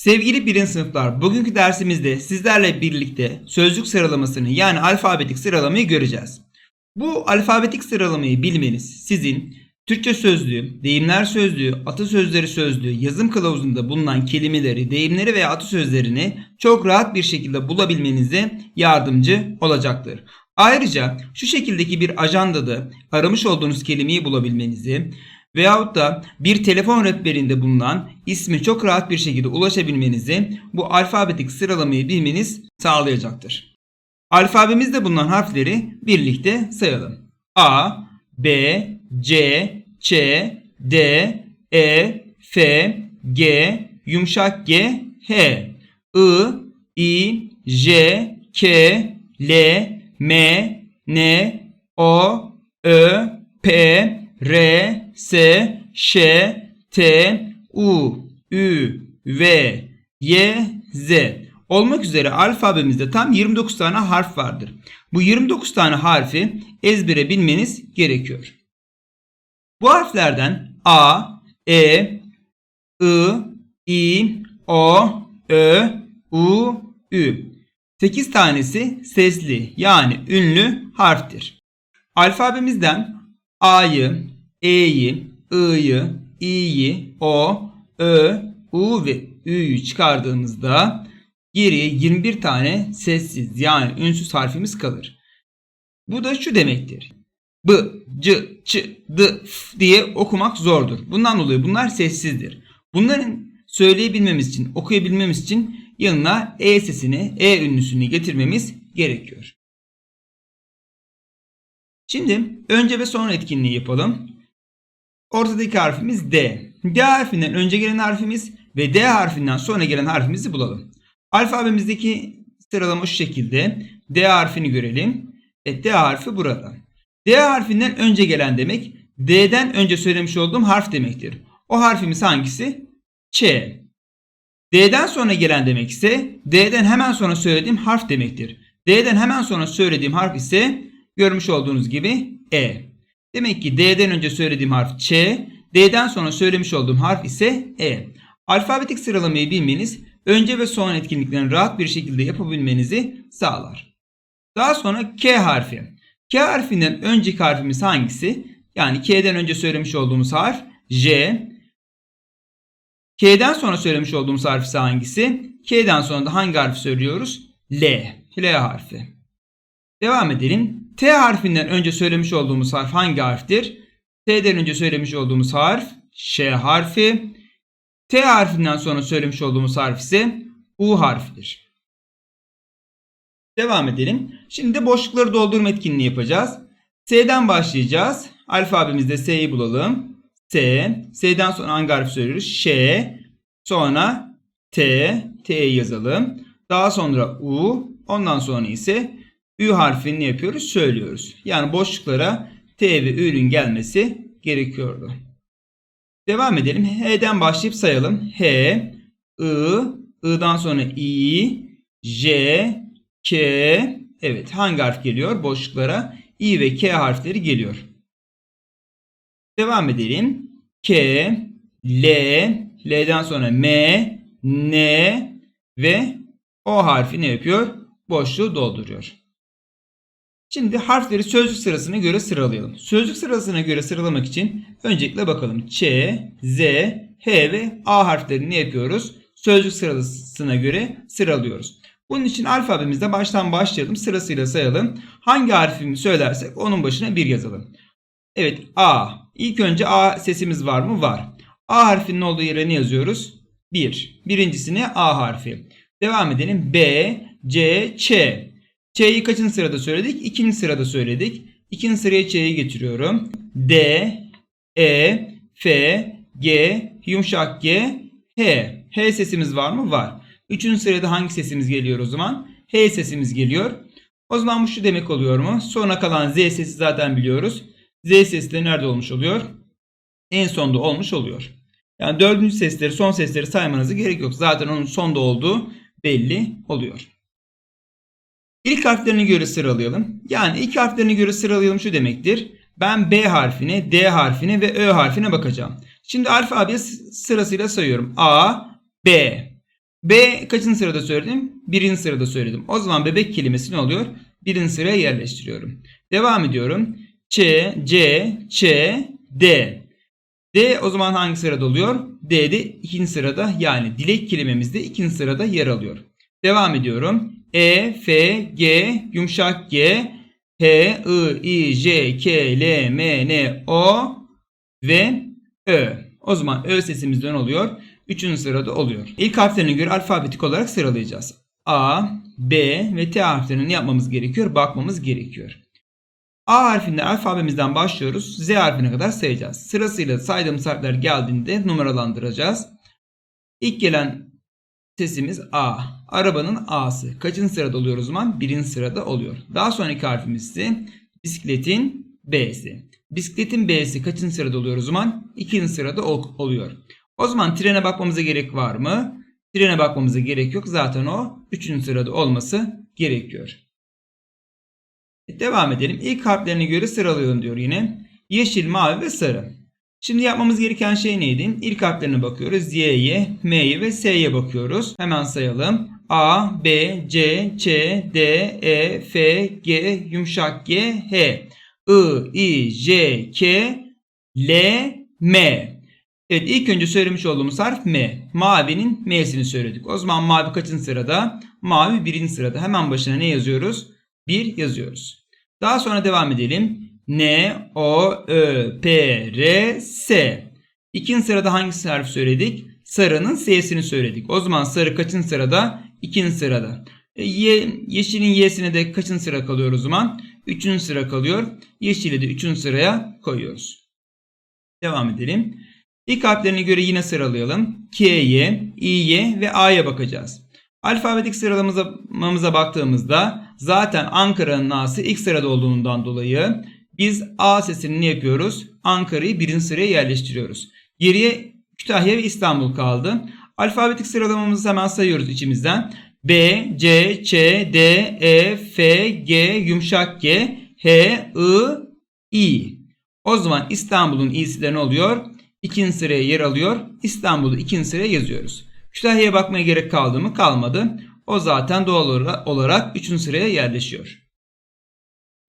Sevgili birinci sınıflar, bugünkü dersimizde sizlerle birlikte sözcük sıralamasını yani alfabetik sıralamayı göreceğiz. Bu alfabetik sıralamayı bilmeniz sizin Türkçe sözlüğü, deyimler sözlüğü, atasözleri sözlüğü, yazım kılavuzunda bulunan kelimeleri, deyimleri veya atasözlerini çok rahat bir şekilde bulabilmenize yardımcı olacaktır. Ayrıca şu şekildeki bir ajandada aramış olduğunuz kelimeyi bulabilmenizi veyahut da bir telefon rehberinde bulunan ismi çok rahat bir şekilde ulaşabilmenizi bu alfabetik sıralamayı bilmeniz sağlayacaktır. Alfabemizde bulunan harfleri birlikte sayalım. A, B, C, Ç, D, E, F, G, yumuşak G, H, I, I, J, K, L, M, N, O, Ö, P, R, S, Ş, T, U, Ü, V, Y, Z olmak üzere alfabemizde tam 29 tane harf vardır. Bu 29 tane harfi ezbere bilmeniz gerekiyor. Bu harflerden A, E, I, I, O, Ö, U, Ü. 8 tanesi sesli yani ünlü harftir. Alfabemizden A'yı, E'yi, I'yi, İ'yi, O, Ö, U ve Ü'yü çıkardığımızda geriye 21 tane sessiz yani ünsüz harfimiz kalır. Bu da şu demektir. B, C, Ç, D, F diye okumak zordur. Bundan dolayı bunlar sessizdir. Bunların söyleyebilmemiz için, okuyabilmemiz için yanına E sesini, E ünlüsünü getirmemiz gerekiyor. Şimdi önce ve sonra etkinliği yapalım. Ortadaki harfimiz D. D harfinden önce gelen harfimiz ve D harfinden sonra gelen harfimizi bulalım. Alfabemizdeki sıralama şu şekilde. D harfini görelim. Evet, D harfi burada. D harfinden önce gelen demek D'den önce söylemiş olduğum harf demektir. O harfimiz hangisi? Ç. D'den sonra gelen demek ise D'den hemen sonra söylediğim harf demektir. D'den hemen sonra söylediğim harf ise görmüş olduğunuz gibi E. Demek ki D'den önce söylediğim harf Ç, D'den sonra söylemiş olduğum harf ise E. Alfabetik sıralamayı bilmeniz önce ve son etkinliklerini rahat bir şekilde yapabilmenizi sağlar. Daha sonra K harfi. K harfinden önceki harfimiz hangisi? Yani K'den önce söylemiş olduğumuz harf J. K'den sonra söylemiş olduğumuz harf ise hangisi? K'den sonra da hangi harfi söylüyoruz? L. L harfi. Devam edelim. T harfinden önce söylemiş olduğumuz harf hangi harftir? T'den önce söylemiş olduğumuz harf Ş harfi. T harfinden sonra söylemiş olduğumuz harf ise U harfidir. Devam edelim. Şimdi boşlukları doldurma etkinliği yapacağız. S'den başlayacağız. Alfabemizde S'yi bulalım. S. S'den sonra hangi harfi söylüyoruz? Ş. Sonra T. T'yi yazalım. Daha sonra U. Ondan sonra ise Ü harfini yapıyoruz? Söylüyoruz. Yani boşluklara T ve Ü'nün gelmesi gerekiyordu. Devam edelim. H'den başlayıp sayalım. H, I, I'dan sonra I, J, K. Evet hangi harf geliyor? Boşluklara I ve K harfleri geliyor. Devam edelim. K, L, L'den sonra M, N ve O harfi ne yapıyor? Boşluğu dolduruyor. Şimdi harfleri sözcük sırasına göre sıralayalım. Sözcük sırasına göre sıralamak için öncelikle bakalım. Ç, Z, H ve A harflerini ne yapıyoruz? Sözcük sırasına göre sıralıyoruz. Bunun için alfabemizde baştan başlayalım. Sırasıyla sayalım. Hangi harfimi söylersek onun başına bir yazalım. Evet A. İlk önce A sesimiz var mı? Var. A harfinin olduğu yere ne yazıyoruz? 1. Bir. Birincisine A harfi. Devam edelim. B, C, Ç. Ç'yi kaçıncı sırada söyledik? İkinci sırada söyledik. İkinci sıraya Ç'yi getiriyorum. D, E, F, G, yumuşak G, H. H sesimiz var mı? Var. Üçüncü sırada hangi sesimiz geliyor o zaman? H sesimiz geliyor. O zaman bu şu demek oluyor mu? Sonra kalan Z sesi zaten biliyoruz. Z sesi de nerede olmuş oluyor? En sonda olmuş oluyor. Yani dördüncü sesleri, son sesleri saymanıza gerek yok. Zaten onun sonda olduğu belli oluyor. İlk harflerini göre sıralayalım. Yani ilk harflerini göre sıralayalım şu demektir. Ben B harfine, D harfine ve Ö harfine bakacağım. Şimdi alfabe sırasıyla sayıyorum. A, B. B kaçıncı sırada söyledim? Birinci sırada söyledim. O zaman bebek kelimesi ne oluyor? Birinci sıraya yerleştiriyorum. Devam ediyorum. Ç, C, Ç, D. D o zaman hangi sırada oluyor? D de ikinci sırada yani dilek kelimemiz de ikinci sırada yer alıyor. Devam ediyorum. E, F, G, yumuşak G, H, I, I, J, K, L, M, N, O ve Ö. O zaman Ö sesimizden oluyor. Üçüncü sırada oluyor. İlk harflerine göre alfabetik olarak sıralayacağız. A, B ve T harflerini yapmamız gerekiyor, bakmamız gerekiyor. A harfinden alfabemizden başlıyoruz. Z harfine kadar sayacağız. Sırasıyla saydığımız harfler geldiğinde numaralandıracağız. İlk gelen sesimiz A. Arabanın A'sı. Kaçıncı sırada oluyor o zaman? Birinci sırada oluyor. Daha sonraki harfimiz ise bisikletin B'si. Bisikletin B'si kaçıncı sırada oluyor o zaman? İkinci sırada ol- oluyor. O zaman trene bakmamıza gerek var mı? Trene bakmamıza gerek yok. Zaten o üçüncü sırada olması gerekiyor. Devam edelim. İlk harflerine göre sıralayalım diyor yine. Yeşil, mavi ve sarı. Şimdi yapmamız gereken şey neydi? İlk harflerine bakıyoruz. Y'ye, M'ye ve S'ye bakıyoruz. Hemen sayalım. A, B, C, Ç, D, E, F, G, yumuşak G, H, I, I, J, K, L, M. Evet ilk önce söylemiş olduğumuz harf M. Mavinin M'sini söyledik. O zaman mavi kaçıncı sırada? Mavi birinci sırada. Hemen başına ne yazıyoruz? 1 yazıyoruz. Daha sonra devam edelim. N, O, Ö, P, R, S. İkinci sırada hangi harf söyledik? Sarının S'sini söyledik. O zaman sarı kaçıncı sırada? İkinci sırada. E, ye, yeşilin Y'sine de kaçıncı sıra kalıyor o zaman? Üçüncü sıra kalıyor. Yeşili de üçüncü sıraya koyuyoruz. Devam edelim. İlk harflerine göre yine sıralayalım. K'ye, İ'ye ve A'ya bakacağız. Alfabetik sıralamamıza baktığımızda zaten Ankara'nın A'sı ilk sırada olduğundan dolayı biz A sesini ne yapıyoruz? Ankara'yı birinci sıraya yerleştiriyoruz. Geriye Kütahya ve İstanbul kaldı. Alfabetik sıralamamızı hemen sayıyoruz içimizden. B, C, Ç, D, E, F, G, yumuşak G, H, I, I. O zaman İstanbul'un i'si de ne oluyor? İkinci sıraya yer alıyor. İstanbul'u ikinci sıraya yazıyoruz. Kütahya'ya bakmaya gerek kaldı mı? Kalmadı. O zaten doğal olarak üçüncü sıraya yerleşiyor.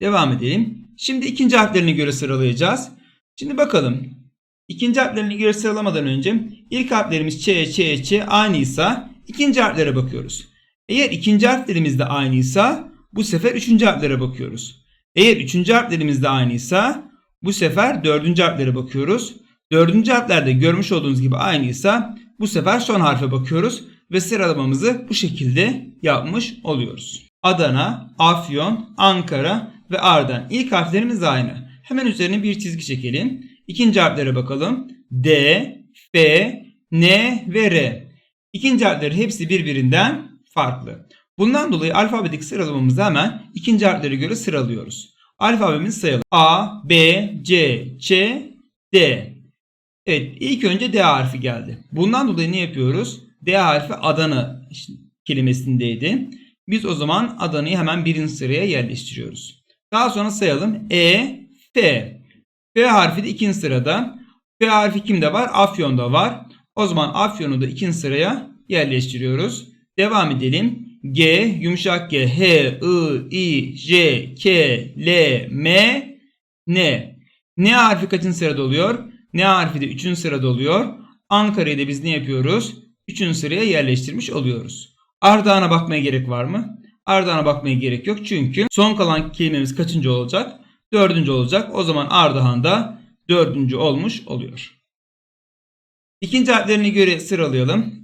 Devam edelim. Şimdi ikinci harflerine göre sıralayacağız. Şimdi bakalım. İkinci harflerine göre sıralamadan önce ilk harflerimiz Ç, Ç, Ç aynıysa ikinci harflere bakıyoruz. Eğer ikinci harflerimiz de aynıysa bu sefer üçüncü harflere bakıyoruz. Eğer üçüncü harflerimiz de aynıysa bu sefer dördüncü harflere bakıyoruz. Dördüncü harflerde görmüş olduğunuz gibi aynıysa bu sefer son harfe bakıyoruz ve sıralamamızı bu şekilde yapmış oluyoruz. Adana, Afyon, Ankara ve Ardahan. İlk harflerimiz aynı. Hemen üzerine bir çizgi çekelim. İkinci harflere bakalım. D, F, N ve R. İkinci harfleri hepsi birbirinden farklı. Bundan dolayı alfabetik sıralamamızı hemen ikinci harflere göre sıralıyoruz. Alfabemizi sayalım. A, B, C, Ç, D. Evet ilk önce D harfi geldi. Bundan dolayı ne yapıyoruz? D harfi Adana kelimesindeydi. Biz o zaman Adana'yı hemen birinci sıraya yerleştiriyoruz. Daha sonra sayalım. E, F. F harfi de ikinci sırada. F harfi kimde var? Afyon'da var. O zaman Afyon'u da ikinci sıraya yerleştiriyoruz. Devam edelim. G, yumuşak G, H, I, I, J, K, L, M, N. N harfi kaçıncı sırada oluyor? N harfi de 3. sırada oluyor. Ankara'yı da biz ne yapıyoruz? 3. sıraya yerleştirmiş oluyoruz. Ardahan'a bakmaya gerek var mı? Ardahan'a bakmaya gerek yok. Çünkü son kalan kelimemiz kaçıncı olacak? Dördüncü olacak. O zaman Ardahan da dördüncü olmuş oluyor. İkinci harflerine göre sıralayalım.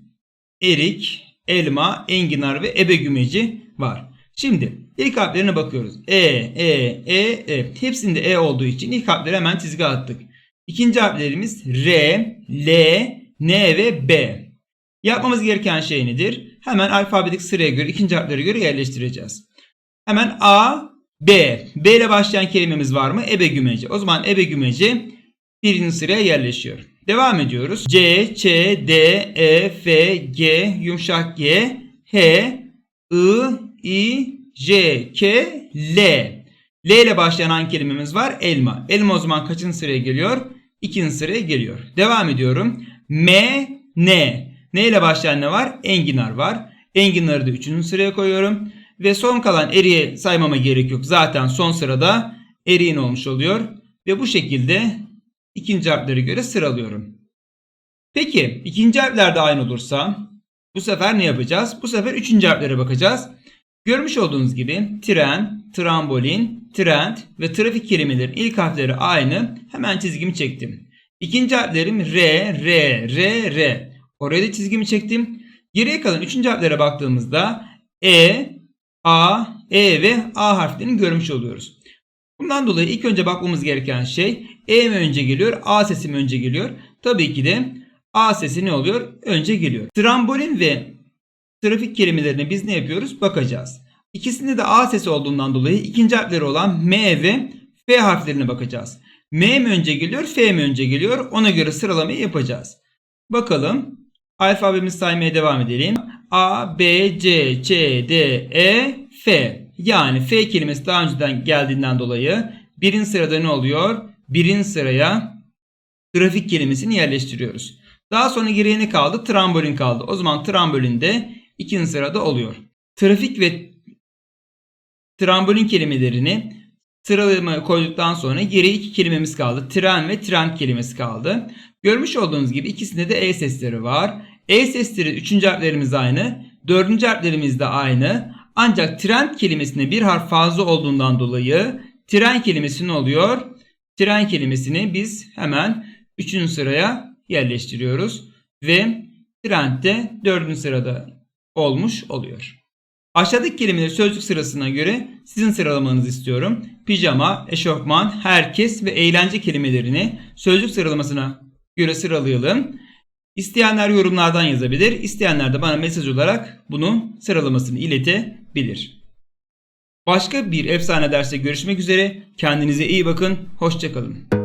Erik, elma, enginar ve ebe gümeci var. Şimdi ilk harflerine bakıyoruz. E, E, E, E. Hepsinde E olduğu için ilk harfleri hemen çizgi attık. İkinci harflerimiz R, L, N ve B. Yapmamız gereken şey nedir? Hemen alfabetik sıraya göre ikinci harflere göre yerleştireceğiz. Hemen A, B. B ile başlayan kelimemiz var mı? Ebe gümeci. O zaman ebe gümeci birinci sıraya yerleşiyor. Devam ediyoruz. C, Ç, D, E, F, G, yumuşak G, H, I, I, J, K, L. L ile başlayan hangi kelimemiz var? Elma. Elma o zaman kaçıncı sıraya geliyor? İkinci sıraya geliyor. Devam ediyorum. M, N. Ne ile başlayan ne var? Enginar var. Enginarı da 3. sıraya koyuyorum. Ve son kalan eriğe saymama gerek yok. Zaten son sırada eriğin olmuş oluyor. Ve bu şekilde ikinci harflere göre sıralıyorum. Peki ikinci harfler de aynı olursa bu sefer ne yapacağız? Bu sefer üçüncü harflere bakacağız. Görmüş olduğunuz gibi tren, trambolin, trend ve trafik kelimelerin ilk harfleri aynı. Hemen çizgimi çektim. İkinci harflerim R, R, R, R. Oraya da çizgimi çektim. Geriye kalan üçüncü harflere baktığımızda E, A, E ve A harflerini görmüş oluyoruz. Bundan dolayı ilk önce bakmamız gereken şey E mi önce geliyor, A sesi mi önce geliyor? Tabii ki de A sesi ne oluyor? Önce geliyor. Trambolin ve trafik kelimelerine biz ne yapıyoruz? Bakacağız. İkisinde de A sesi olduğundan dolayı ikinci harfleri olan M ve F harflerine bakacağız. M mi önce geliyor, F mi önce geliyor? Ona göre sıralamayı yapacağız. Bakalım. Alfabemizi saymaya devam edelim. A, B, C, Ç, D, E, F. Yani F kelimesi daha önceden geldiğinden dolayı birin sırada ne oluyor? Birin sıraya trafik kelimesini yerleştiriyoruz. Daha sonra geriye ne kaldı? Trambolin kaldı. O zaman trambolin de ikinci sırada oluyor. Trafik ve trambolin kelimelerini sıralama koyduktan sonra geriye iki kelimemiz kaldı. Tren ve trend kelimesi kaldı. Görmüş olduğunuz gibi ikisinde de E sesleri var. E sesleri üçüncü harflerimiz aynı. Dördüncü harflerimiz de aynı. Ancak trend kelimesine bir harf fazla olduğundan dolayı tren kelimesi ne oluyor? Tren kelimesini biz hemen üçüncü sıraya yerleştiriyoruz. Ve trend de dördüncü sırada olmuş oluyor. Aşağıdaki kelimeleri sözcük sırasına göre sizin sıralamanızı istiyorum. Pijama, eşofman, herkes ve eğlence kelimelerini sözcük sıralamasına göre sıralayalım. İsteyenler yorumlardan yazabilir. İsteyenler de bana mesaj olarak bunun sıralamasını iletebilir. Başka bir efsane derste görüşmek üzere. Kendinize iyi bakın. Hoşçakalın.